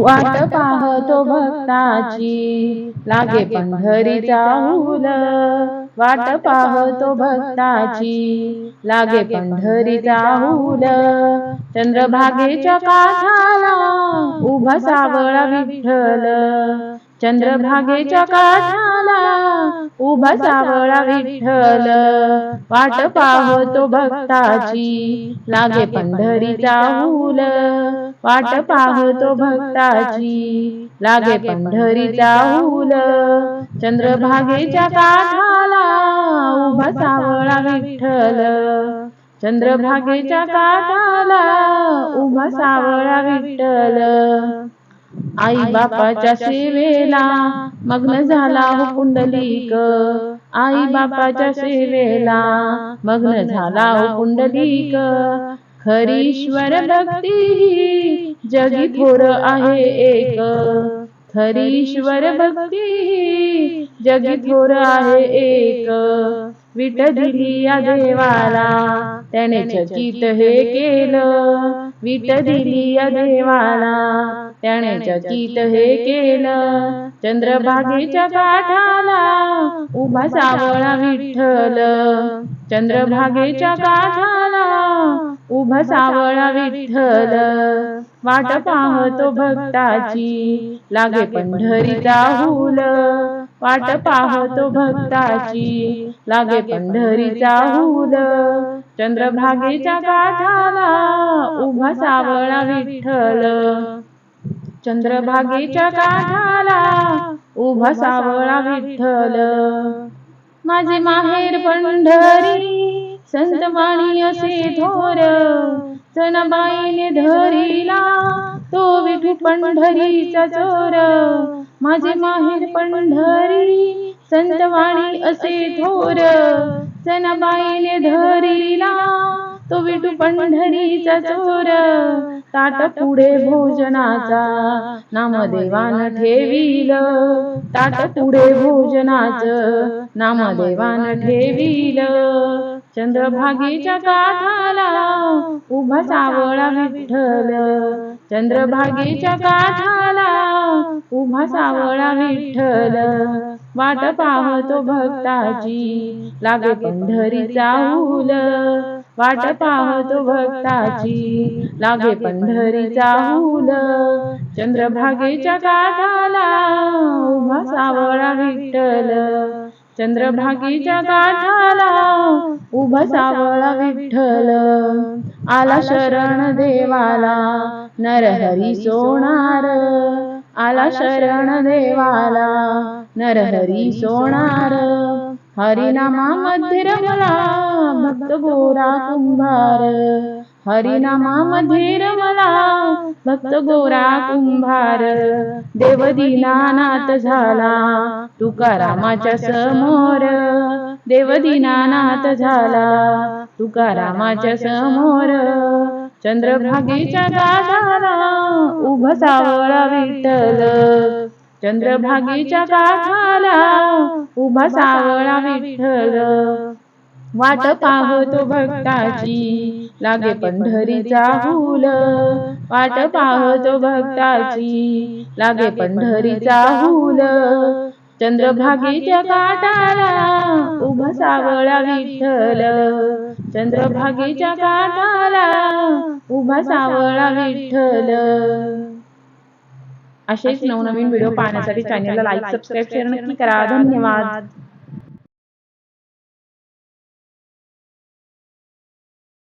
वाट पाहतो भक्ताची. लागे पंढरीचा हुल वाट पाहतो भक्ताची. लागे पंढरीचा हुल चंद्रभागेच्या काठाला उभा सावळा विठ्ठल. चंद्रभागेच्या काठाला उभा सावळा विठ्ठल. वाट पाहतो भक्ताची लागे पंढरीचा हुल. वाट पाहतो भक्ताची लागे पंढरीचा हुल. चंद्रभागेच्या काठाला उभा सावळा विठ्ठल. चंद्रभागेच्या काठाला उभा सावळा विठ्ठल. आई बापाच्या सेवेला मग्न झाला हो पुंडलिक. आई बापाच्या सेवेला मग्न झाला हो पुंडलिक. खरीश्वर भक्ती जगी थोर आहे एक. खरीश्वर भक्ती जगी थोर आहे एक. विट दिली या देवाला त्याने चकित हे केलं. विट दिली या देवाला त्याने चकित हे केलं. चंद्रभागेच्या काठाला उभा सावळा विठ्ठल. चंद्रभागेच्या काठाला उभा सावळा विठ्ठल. वाट पाहतो भक्ताची लागे पंढरीचा हुल वाट पाहतो भक्ताची. लागे पंढरीचा हुल. चंद्रभागेच्या काठाला उभा सावळा विठ्ठल. चंद्रभागेच्या काठाला उभा सावळा विठ्ठल. माझे माहेर पंढरी. संतवाणी असे थोर. सनबाईने धरिला तो विठू पंढरीचा चोर. माझे माहेर पंढरी संतवाणी असे थोर सनबाईने धरिला तो विठू पंढरीचा चोर. ताट पुढे भोजनाचा नामदेवान ठेवील. ताट पुढे भोजनाच नामदेवान ठेवील. चंद्रभागेच्या काठाला उभा सावळा विठ्ठल. चंद्रभागेच्या काठाला उभा सावळा विठ्ठल वाट पाहतो भक्ताची. लागे पंढरीचा हुल. वाट पाहतो भक्ताची. लागे पंढरीचा हुल. चंद्रभागेच्या काठाला उभा सावळा विठ्ठल चंद्रभागेच्या काठाला उभा सावळा विठ्ठल. आला शरण देवाला. नरहरी सोनार आला शरण देवाला. नरहरी सोनार. हरिनामामध्ये रमला भक्त गोरा कुंभार. हरिनामामध्ये रमला भक्त गोरा कुंभार. देव दीनानाथ झाला. तुकारामाच्या समोर. देव दीनानाथ झाला. तुकारामाच्या समोर चंद्रभागेच्या गाठाला उभा सावळा विठ्ठल. चंद्रभागेच्या काठाला उभा सावळा विठ्ठल. वाट पाहतो भक्ताची. लागे पंढरीचा हुल. वाट पाहतो भक्ताची. लागे पंढरीचा हुल. चंद्रभागेच्या काठाला उभा सावळा विठ्ठल. चंद्रभागेच्या काठाला उभा सावळा विठ्ठल. असेच नवनवीन व्हिडिओ पाहण्यासाठी चॅनलला लाईक सबस्क्राईब शेअर नक्की करा. धन्यवाद.